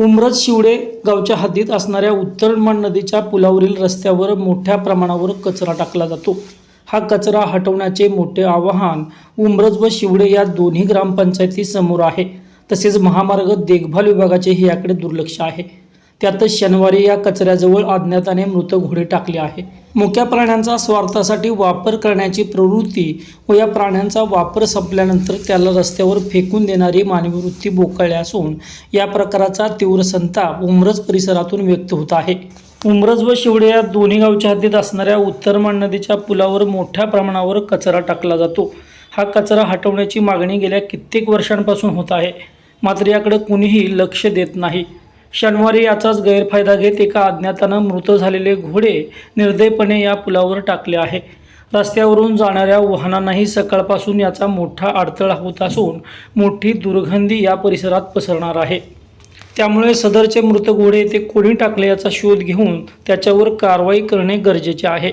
उमरज शिवडे गावच्या हद्दीत असणाऱ्या उत्तरमण नदीच्या पुलावरील रस्त्यावर मोठ्या प्रमाणावर कचरा टाकला जातो. हा कचरा हटवण्याचे मोठे आवाहन उमरज व शिवडे या दोन्ही ग्रामपंचायतीसमोर आहे. तसेच महामार्ग देखभाल विभागाचेही याकडे दुर्लक्ष आहे. त्यातच शनिवारी या कचऱ्याजवळ अज्ञाताने मृत घोडे टाकले आहे मुक्या प्राण्यांचा स्वार्थासाठी वापर करण्याची प्रवृत्ती व या प्राण्यांचा वापर संपल्यानंतर त्याला रस्त्यावर फेकून देणारी मानवी वृत्ती बोकळली असून या प्रकाराचा तीव्र संताप उमरज परिसरातून व्यक्त होत आहे. उमरज व शिवडे या दोन्ही गावच्या हद्दीत असणाऱ्या उत्तरमान नदीच्या पुलावर मोठ्या प्रमाणावर कचरा टाकला जातो. हा कचरा हटवण्याची मागणी गेल्या कित्येक वर्षांपासून होत आहे. मात्र याकडे कुणीही लक्ष देत नाही. शनिवारी याचाच गैरफायदा घेत एका अज्ञातानं मृत झालेले घोडे निर्दयपणे या पुलावर टाकले आहे. रस्त्यावरून जाणाऱ्या वाहनांनाही सकाळपासून याचा मोठा अडथळा होत असून मोठी दुर्गंधी या परिसरात पसरणार आहे. त्यामुळे सदरचे मृत घोडे ते कोणी टाकले याचा शोध घेऊन त्याच्यावर कारवाई करणे गरजेचे आहे.